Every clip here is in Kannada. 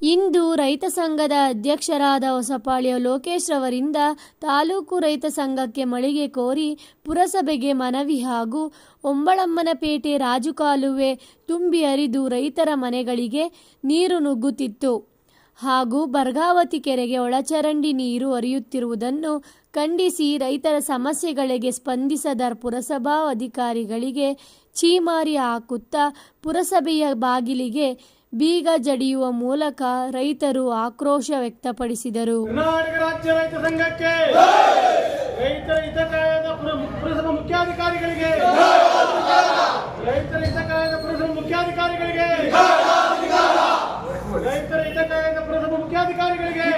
ಇಂದು ರೈತ ಸಂಘದ ಅಧ್ಯಕ್ಷರಾದ ಹೊಸಪಾಳ್ಯ ಲೋಕೇಶ್ ರವರಿಂದ ತಾಲೂಕು ರೈತ ಸಂಘಕ್ಕೆ ಮಳಿಗೆ ಕೋರಿ ಪುರಸಭೆಗೆ ಮನವಿ ಹಾಗೂ ಒಂಬಳಮ್ಮನಪೇಟೆ ರಾಜುಕಾಲುವೆ ತುಂಬಿ ಹರಿದು ರೈತರ ಮನೆಗಳಿಗೆ ನೀರು ನುಗ್ಗುತ್ತಿತ್ತು ಹಾಗೂ ಬರ್ಗಾವತಿ ಕೆರೆಗೆ ಒಳಚರಂಡಿ ನೀರು ಹರಿಯುತ್ತಿರುವುದನ್ನು ಖಂಡಿಸಿ ರೈತರ ಸಮಸ್ಯೆಗಳಿಗೆ ಸ್ಪಂದಿಸದ ಪುರಸಭಾ ಅಧಿಕಾರಿಗಳಿಗೆ ಛೀಮಾರಿ ಹಾಕುತ್ತಾ ಪುರಸಭೆಯ ಬಾಗಿಲಿಗೆ ಬೀಗ ಜಡಿಯುವ ಮೂಲಕ ರೈತರು ಆಕ್ರೋಶ ವ್ಯಕ್ತಪಡಿಸಿದರು. ಕರ್ನಾಟಕ ರಾಜ್ಯ ರೈತ ಸಂಘಕ್ಕೆ ರೈತರ ಹಿತಕಾಯದ ಮುಖ್ಯಾಧಿಕಾರಿಗಳಿಗೆ ರೈತರ ಹಿತಕಾಯದ ಪುರಸಭಾ ಮುಖ್ಯಾಧಿಕಾರಿಗಳಿಗೆ ರೈತರ ಹಿತಕಾಯದ ಪುರಸಭಾ ಮುಖ್ಯಾಧಿಕಾರಿಗಳಿಗೆ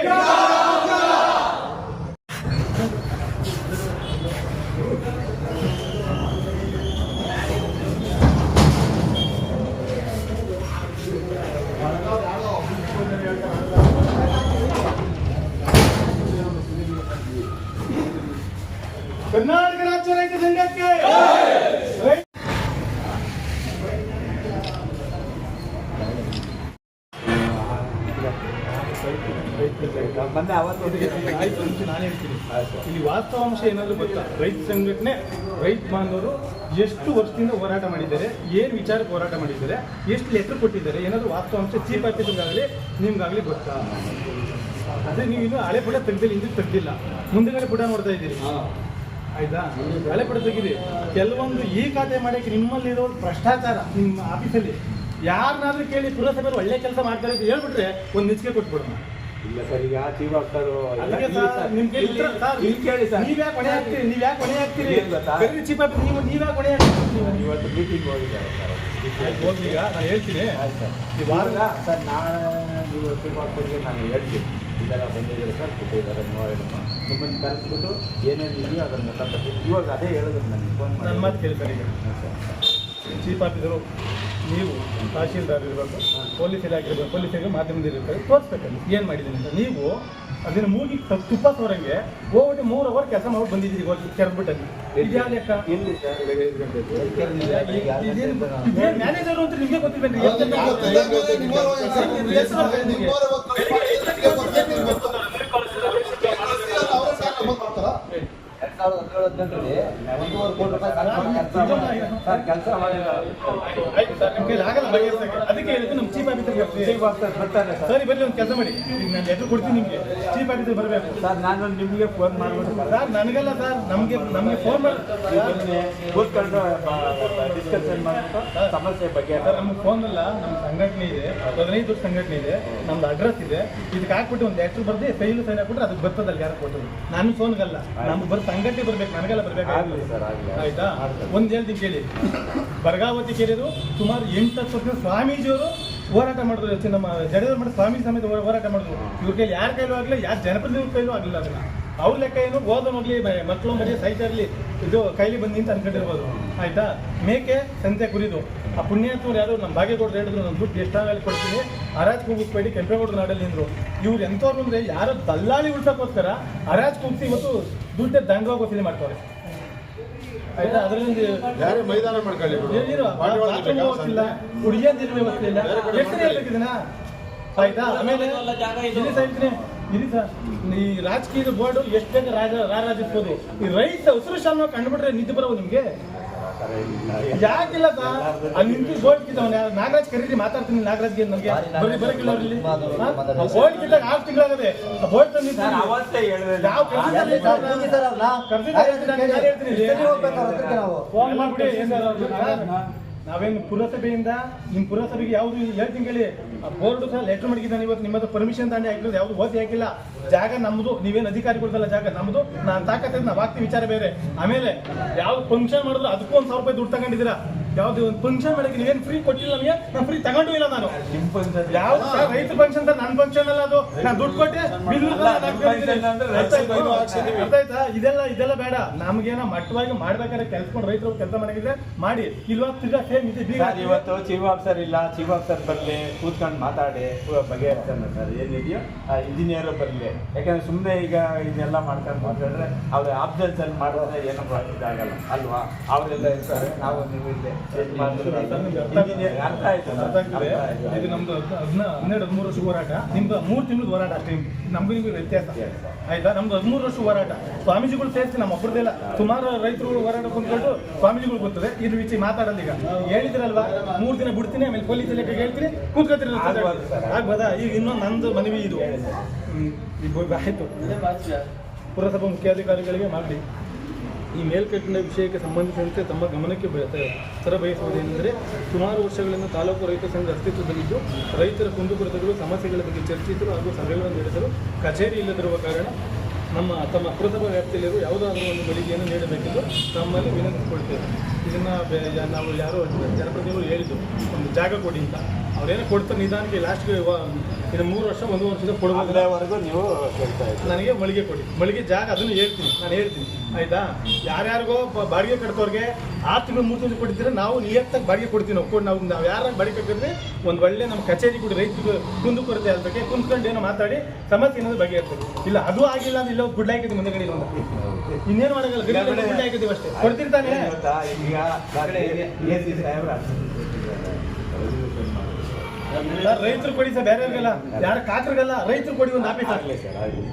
ಕರ್ನಾಟಕ ರಾಜ್ಯ ರೈತ ಸಂಘಕ್ಕೆ. ಅವತ್ತು. ನಾನು ಹೇಳ್ತೀನಿ ಇಲ್ಲಿ ವಾಸ್ತವಾಂಶ ಏನಾದರೂ ಗೊತ್ತಾ? ರೈತ ಸಂಘಟನೆ ರೈತ ಬಾಂಧವರು ಎಷ್ಟು ವರ್ಷದಿಂದ ಹೋರಾಟ ಮಾಡಿದ್ದಾರೆ ಏನು ವಿಚಾರಕ್ಕೆ ಹೋರಾಟ ಮಾಡಿದ್ದಾರೆ ಎಷ್ಟು ಲೆಟರ್ ಕೊಟ್ಟಿದ್ದಾರೆ ಏನಾದರೂ ವಾಸ್ತವಾಂಶ ಚೀಫ್ ಆಫೀಸರ್ಗಾಗಲಿ ನಿಮ್ಗಾಗಲಿ ಗೊತ್ತಾ? ಅದೇ ನೀವು ಇನ್ನು ಹಳೆ ಪುಟ ತೆಗ್ದಿಲ್ಲ ಹಿಂದೆ ತೆಗ್ದಿಲ್ಲ. ಮುಂದೆಗಡೆ ಪುಟ ನೋಡ್ತಾ ಇದ್ದೀರಿ. ಆಯ್ತಾ? ಬೆಳೆ ತೆಗೀರಿ ಕೆಲವೊಂದು ಈ ಖಾತೆ ಮಾಡಕ್ಕೆ ನಿಮ್ಮಲ್ಲಿರೋ ಭ್ರಷ್ಟಾಚಾರ ನಿಮ್ಮ ಆಫೀಸಲ್ಲಿ ಯಾರನ್ನಾದ್ರೂ ಕೇಳಿ ಪುರಸಭೆಯಲ್ಲಿ ಒಳ್ಳೆ ಕೆಲಸ ಮಾಡ್ತಾರೆ ಅಂತ ಹೇಳ್ಬಿಟ್ರೆ ಒಂದು ನಿಚಿಕೆ ಕೊಟ್ಬಿಡೋಣ. ಇಲ್ಲ ಸರ್ ಈಗ ಚೀಫ್ ಆಫ್ಟರ್ ಅದಕ್ಕೆ ಸರ್, ನಿಮ್ ಕೇಳಿ ಸರ್, ಇಲ್ಲಿ ಕೇಳಿ ಸರ್. ನೀವ್ ಯಾಕೆ ಕೊನೆ ಹಾಕ್ತೀರಿ? ನೀವ್ ಯಾಕೆ ಹೊಣೆ ಹಾಕ್ತೀರಿ? ಚೀಪ್ ಚೀಫ್ ಆಫೀಸ್ ನೀವು ನೀವ್ ಯಾಕೆ ಹೊಣೆ ಹಾಕ್ತೀರಿ? ಇವತ್ತು ಮೀಟಿಂಗ್ ಹೋಗಿದ್ದಾರೆ ಸರ್. ನಾನು ಹೇಳ್ತೀನಿ. ಆಯ್ತು ಸರ್. ಈ ವಾರ ಸರ್ ನಾಳೆ ನೀವು ಚೀಫ್ ಆಫ್ಸರ್ಗೆ ನಾನು ಹೇಳ್ತೀನಿ. ಇದೆಲ್ಲ ಬಂದಿದ್ದಾರೆ ಸರ್ ಕೊಟ್ಟಿದ್ದಾರೆ ನೋಡೋಣ ನಿಮ್ಮನ್ನು ಕರೆಸ್ಬಿಟ್ಟು ಏನೇನು ಇದೆಯೋ ಅದನ್ನು ತಪ್ಪಿ ಇವಾಗ ಅದೇ ಹೇಳಿದ್ರು ನನಗೆ ಫೋನ್ ಮಾಡಿ. ಮಾತು ಕೇಳ್ತಾರೆ ಈಗ ಹಾಂ ಸರ್. ಚೀಫ್ ಆಫೀಸರು ನೀವು ತಹಶೀಲ್ದಾರ್ ಇರಬೇಕು ಪೊಲೀಸ್ ಇಲಾಖೆ ಇರಬೇಕು ಪೊಲೀಸ್ ಇಲಾಖೆ ಮಾಧ್ಯಮದಲ್ಲಿ ಇರ್ತಾರೆ ತೋರಿಸ್ಬೇಕಲ್ಲಿ ಏನು ಮಾಡಿದ್ದೀನಿ ಅಂತ. ನೀವು ಅದನ್ನು ಮೂಗಿ ತುಪ್ಪ ಸೋರಂಗೆ ಹೋಗ್ಬಿಟ್ಟು ಮೂರು ಅವರ್ ಕೆಲಸ ಮಾಡಿ ಬಂದಿದ್ದೀರಿ ಹೋಗಿ ಕೆರೆದ್ಬಿಟ್ಟಲ್ಲಿ ಇದ್ಯಾವ ಲೆಕ್ಕ? ಎಲ್ಲಿ ಮ್ಯಾನೇಜರ್ ಅಂತ ನಿಮಗೆ ಗೊತ್ತಿಲ್ಲ ಮಾಡ್ತಾರ ಅದಕ್ಕೆ ಬರ್ತಾರೆ ಸರ್ ಒಂದು ಕೆಲಸ ಮಾಡಿ ನಾನು ಕೊಡ್ತೀನಿ ನಿಮಗೆ ಸರ್ ನಾನು ನಿಮಗೆ ಫೋನ್ ಮಾಡ್ಬಿಟ್ಟು ಸರ್ ನನಗಲ್ಲ ಸರ್ ನಮಗೆ ನಮಗೆ ಫೋನ್ ಡಿಸ್ಕಷನ್ ಸಮಸ್ಯೆ ಬಗ್ಗೆ ಸರ್ ನಮ್ಗೆ ಫೋನ್ ಅಲ್ಲ ನಮ್ಮ ಸಂಘಟನೆ ಇದೆ ಹದಿನೈದು ದೊಡ್ಡ ಸಂಘಟನೆ ಇದೆ ನಮ್ದು ಅಡ್ರೆಸ್ ಇದೆ ಇದಕ್ಕೆ ಹಾಕ್ಬಿಟ್ಟು ಒಂದು ಲೆಟರ್ ಬರ್ದೆ ಸೈಲು ಸೈನ್ ಹಾಕ್ಬಿಟ್ರೆ ಅದಕ್ಕೆ ಬರ್ತದಲ್ಲ ಯಾರು ಕೊಟ್ಟರು ನನ್ನ ಫೋನ್ಗಲ್ಲ ನಮ್ಗೆ ಬರೋ ಸಂಘಟನೆ ಬರ್ಬೇಕು ನನಗೆಲ್ಲ ಬರ್ಬೇಕು. ಸರ್ ಆಯ್ತಾ. ಒಂದ್ ಹೇಳ್ತೀನಿ ಕೇಳಿ. ಬರ್ಗಾವತಿ ಕೇಳಿದ್ರು ಸುಮಾರು ಎಂಟು ಹತ್ತು ವರ್ಷ ಸ್ವಾಮೀಜಿಯವರು ಹೋರಾಟ ಮಾಡಿದ್ರು. ನಮ್ಮ ಜಡೇಶ್ವರ ಮಠ ಸ್ವಾಮೀಜಿ ಸಮೇತ ಹೋರಾಟ ಮಾಡಿದ್ರು. ಇವ್ರ ಕೈಲಿ ಯಾರ ಕೈಲೂ ಆಗಲಿಲ್ಲ ಯಾರ ಜನಪ್ರತಿನಿಧಿ ಕೈಲೂ ಆಗಲಿಲ್ಲ ಅದನ್ನ. ಅವ್ರ ಲೆಕ್ಕ ಏನು? ಗೋದ ಹೋಗ್ಲಿ ಮ- ಮಕ್ಕಳು ಮರಿ ಸೈಟ್ ಇರಲಿ ಇದು ಕೈಲಿ ಬಂದು ಅಂತ ಅನ್ಕೊಂಡಿರ್ಬೋದು. ಆಯ್ತಾ? ಮೇಕೆ ಸಂತೆ ಕುರಿದು. ಆ ಪುಣ್ಯಾತ್ಮರು ಯಾರು? ನಮ್ಮ ಭಾಗ್ಯಗೌಡರು ಹೇಳಿದ್ರು ನಮ್ಮ ದುಡ್ಡು ಎಷ್ಟಾಗಲಿ ಕೊಡ್ತೀನಿ ಹರಾಜ್ ಕೂಗಿಸ್ಬೇಡಿ ಕೆಂಪೇಗೌಡರು ನಾಡಲ್ಲಿ ಅಂದರು ಇವ್ರು ಎಂಥವ್ರು ಅಂದ್ರೆ ಯಾರೋ ದಲ್ಲಾಳಿ ಉಳ್ಸಕ್ಕೋಸ್ಕರ ಅರಾಜ್ ಕೂಗಿಸಿ ಇವತ್ತು ದುಡ್ಡೇ ದಂಡವಾಗಿ ವಸೂಲಿ ಮಾಡ್ತಾರೆ. ಆಯ್ತಾ? ಅದರಿಂದ ಯಾರೇ ಮೈದಾನ ಮಾಡ್ಕೊಳ್ಳಿ ಬೇಕಾ? ವ್ಯವಸ್ಥೆ ಇಲ್ಲ, ಎಷ್ಟು ಆಯ್ತಾ? ಆಮೇಲೆ ಇಲ್ಲಿ ಸರ್ ಈ ರಾಜಕೀಯದ ಬೋರ್ಡು ಎಷ್ಟು ಬೇಗ ರಾಜ ಇರ್ಬೋದು ಈ ರೈತ ಹಸಿರು ಶಾಲ ಕಂಡುಬಿಟ್ರೆ ನಿದ್ದೆ ಬರೋದು ನಿಮ್ಗೆ? ಯಾಕಿಲ್ಲ ಸರ್? ಅಲ್ಲಿ ನಿಂತು ಬೋರ್ಡ್ ಕಿತ್ತವನ ನಾಗರಾಜ್ ಕರೀರಿ ಮಾತಾಡ್ತೀನಿ ನಾಗರಾಜ್ಗೆ ನಮ್ಗೆ. ಬರೀ ಬರಕಿಲ್ಲ ಅವ್ರಲ್ಲಿ ಬೋರ್ಡ್ ಕಿತ್ತಾಗ ಆರು ತಿಂಗಳಾಗದೆ. ಬೋರ್ಡ್ ತಂದಿ ಕರ್ಸಿದ್ದಾರೆ ಹೇಳ್ತೀನಿ? ಫೋನ್ ಮಾಡ್ಬಿಡಿ ಏನ್ ಸರ್ ಅವ್ರು? ನಾವೇನು ಪುರಸಭೆಯಿಂದ ನಿಮ್ಮ ಪುರಸಭೆಗೆ ಯಾವುದು ಹೇಳ್ತೀನಿ ಕೇಳಿ. ಆ ಬೋರ್ಡು ಸಹ ಲೆಟರ್ ಮಾಡಿದ್ದಾನೆ ಇವತ್ತು, ನಿಮ್ಮದು ಪರ್ಮಿಷನ್ ತಾಂಡಿ ಹಾಕಿರೋದು, ಯಾವುದು ಓದಿ ಹಾಕಿಲ್ಲ. ಜಾಗ ನಮ್ಮದು ನೀವೇನು ಅಧಿಕಾರಿಗಳ್ದಲ್ಲ ಜಾಗ ನಮ್ಮದು ನಾನು ತಾಕತ್ತೆ ನಾವು ಆಗ್ತಿ ವಿಚಾರ ಬೇರೆ. ಆಮೇಲೆ ಯಾವ ಫಂಕ್ಷನ್ ಮಾಡಿದ್ರು ಅದಕ್ಕೂ ಒಂದು ಸಾವಿರ ರೂಪಾಯಿ ದುಡ್ಡು ತಗೊಂಡಿದ್ದೀರಾ? ಯಾವ್ದು ಒಂದು ಫಂಕ್ಷನ್ ಮಾಡಕ್ಕೆ ನೀವೇನು ಫ್ರೀ ಕೊಟ್ಟಿಲ್ಲ ನಮಗೆ ನಾನು ಫ್ರೀ ತಗೊಂಡು ಇಲ್ಲ ನಾನು. ನಿಮ್ಮ ಪಂಚಾಯತ್ ಯಾವ ರೈತ ಫಂಕ್ಷನ್ ನನ್ನ ಫಂಕ್ಷನ್ ಅಲ್ಲ ಅದು. ನಾನು ದುಡ್ಡು ಕೊಟ್ಟೆ. ಆಯ್ತಾ ಇದೆಲ್ಲ ಇದೆಲ್ಲ ಬೇಡ. ನಮ್ಗೇನೋ ಮಟ್ಟವಾಗಿ ಮಾಡ್ಬೇಕಾದ್ರೆ ಕೆಲ್ಸ್ಕೊಂಡು ರೈತರು ಕೆಲಸ ಮಾಡಿದ್ರೆ ಮಾಡಿ. ಇಲ್ವಾ? ತಿರ್ಗಾ ಸೇಮ್ ಇದೆ. ಇವತ್ತು ಚೀಫ್ ಆಫೀಸರ್ ಇಲ್ಲ. ಚೀಫ್ ಆಫೀಸರ್ ಬರಲಿ. ಕೂತ್ಕೊಂಡು ಮಾತಾಡಿ. ಬಗೆ ಬಗೆಹರಿಸ್ತಾನೆ ಸರ್. ಏನಿದೆಯೋ ಇಂಜಿನಿಯರ್ ಬರಲಿ. ಯಾಕಂದ್ರೆ ಸುಮ್ಮನೆ ಈಗ ಇದೆಲ್ಲ ಮಾಡ್ಕೊಂಡು ಮಾತಾಡಿದ್ರೆ ಅವ್ರ ಆಬ್ಜೆನ್ಸ್ ಅಲ್ಲಿ ಮಾಡಿದ್ರೆ ಏನೋ ಇದಾಗಲ್ಲ. ಅಲ್ವಾ? ಅವರೆಲ್ಲ ಇರ್ತಾರೆ. ನಾವು ನೀವು ಇಲ್ಲೇ. ಅರ್ಥ ಆಗ್ತಿದೆ? ಆಯ್ತು. ಇದು ನಮ್ದು ಹದಿನ ಹನ್ನೆರಡು ಹದಿಮೂರು ವರ್ಷ ಹೋರಾಟ. ನಿಮ್ದು ಮೂರು ತಿಂಗಳು ಹೋರಾಟ ಅಷ್ಟೇ. ನಮ್ಗೂ ನಿಮ್ಗೆ ವ್ಯತ್ಯಾಸ. ಆಯ್ತಾ? ನಮ್ದು ಹದಿಮೂರು ವರ್ಷ ಹೋರಾಟ. ಸ್ವಾಮೀಜಿಗಳು ಸೇರಿಸಿ ನಮ್ಮ ಒಬ್ಬರದೆಲ್ಲ ಸುಮಾರು ರೈತರು ಹೋರಾಟ ಕುಂತ್ಕೊಂಡು ಸ್ವಾಮೀಜಿಗಳು ಗೊತ್ತದೆ. ಇದ್ರ ವಿಚಿ ಮಾತಾಡಲ್ಲ ಈಗ. ಹೇಳಿದ್ರಲ್ವಾ? ಮೂರು ದಿನ ಬಿಡ್ತೀನಿ ಆಮೇಲೆ ಪೊಲೀಸ್ ಇಲಾಖೆಗೆ ಹೇಳ್ತೀನಿ. ಕೂತ್ಕೊತೀರಿ ಆಗ್ಬೋದು ಈಗ ಇನ್ನೊಂದು ನಂದು ಮನವಿ ಇದು. ಆಯ್ತು. ಪುರಸಭಾ ಮುಖ್ಯಾಧಿಕಾರಿಗಳಿಗೆ ಮಾಡಲಿ. ಈ ಮೇಲ್ಕಟ್ಟಿನ ವಿಷಯಕ್ಕೆ ಸಂಬಂಧಿಸಿದಂತೆ ತಮ್ಮ ಗಮನಕ್ಕೆ ತರಬಯಸುವುದೇನೆಂದರೆ ಸುಮಾರು ವರ್ಷಗಳಿಂದ ತಾಲೂಕು ರೈತ ಸಂಘ ಅಸ್ತಿತ್ವದಲ್ಲಿದ್ದು, ರೈತರ ಕುಂದುಕೊರತೆಗಳು ಸಮಸ್ಯೆಗಳ ಬಗ್ಗೆ ಚರ್ಚಿಸಲು ಹಾಗೂ ಸಭೆಗಳನ್ನು ನಡೆಸಲು ಕಚೇರಿ ಇಲ್ಲದಿರುವ ಕಾರಣ ನಮ್ಮ ತಮ್ಮ ಪುರಸಭಾ ವ್ಯಾಪ್ತಿಯಲ್ಲಿರುವ ಯಾವುದಾದರೂ ಒಂದು ಮಳಿಗೆಯನ್ನು ನೀಡಬೇಕೆಂದು ತಮ್ಮಲ್ಲಿ ವಿನಂತಿಸಿಕೊಳ್ತೇವೆ. ಇದನ್ನು ನಾವು ಯಾರೋ ಜನಪ್ರತಿನಿಧಿಗಳು ಹೇಳಿದ್ದು, ಒಂದು ಜಾಗ ಕೊಡಿ ಅಂತ. ಅವ್ರೇನೋ ಕೊಡ್ತಾರೆ ನಿಧಾನಕ್ಕೆ ಲಾಸ್ಟ್ಗೆ ಇನ್ನು ಮೂರು ವರ್ಷ ಒಂದು ವರ್ಷದ ಕೊಡಬೇಕು ನೀವು ಕೇಳ್ತಾ ಇದ್ದೀರಿ. ನನಗೆ ಮಳಿಗೆ ಕೊಡಿ. ಮಳಿಗೆ ಜಾಗ ಅದನ್ನು ಹೇಳ್ತೀನಿ. ನಾನು ಹೇಳ್ತೀನಿ. ಆಯಿತಾ? ಯಾರ್ಯಾರಿಗೋ ಬಾಡಿಗೆ ಕಟ್ತವ್ರಿಗೆ ಆರು ತಿಂಗಳು ಮೂರು ತಿಂಗಳು ಕೊಟ್ಟಿದ್ರೆ ನಾವು ನಿಯತ್ತಾಗಿ ಬಾಡಿಗೆ ಕೊಡ್ತೀವಿ ನಾವು. ಕೊಡಿ ನಾವು ನಾವು ಯಾರಾಗ ಬಾಡಿಗೆ ಕಟ್ಟಿದ್ರೆ ಒಂದು ಒಳ್ಳೆ ನಮ್ಮ ಕಚೇರಿ ಕೊಡಿ ರೈತರಿಗೆ ಕುಂದು ಕೊರತೆ ಅದ್ರ ಬಗ್ಗೆ ಕುಂತ್ಕೊಂಡು ಏನೋ ಮಾತಾಡಿ ಸಮಸ್ಯೆ ಏನಾದ್ರು ಬಗೆಹರ್ತದೆ ಇಲ್ಲ ಅದು ಆಗಿಲ್ಲ ಅಂದ್ರೆ ಇಲ್ಲ ಗುಡ್ಡ ಹಾಕಿದ್ವಿ ಮುಂದೆ ಕಡೆ ಇನ್ನೇನು ಮಾಡೋಲ್ಲ ಗುಡ್ ಗುಡ್ಡ ಹಾಕಿದ್ದೀವಿ ಅಷ್ಟೇ. ಕೊಡ್ತಿರ್ತಾನೆ ಈಗ ಸಾಹೇಬ್ರ ರೈತರು ಕೊಡಿ ಸರ್ ಬೇರೆಯವ್ರಿಗೆಲ್ಲ. ಯಾರ ಕಾಕರಿಗೆಲ್ಲ ರೈತರು ಕೊಡಿ ಒಂದು ಆಫೀಸ್ ಆಗಲಿ ಸರ್ ಆಗಲಿ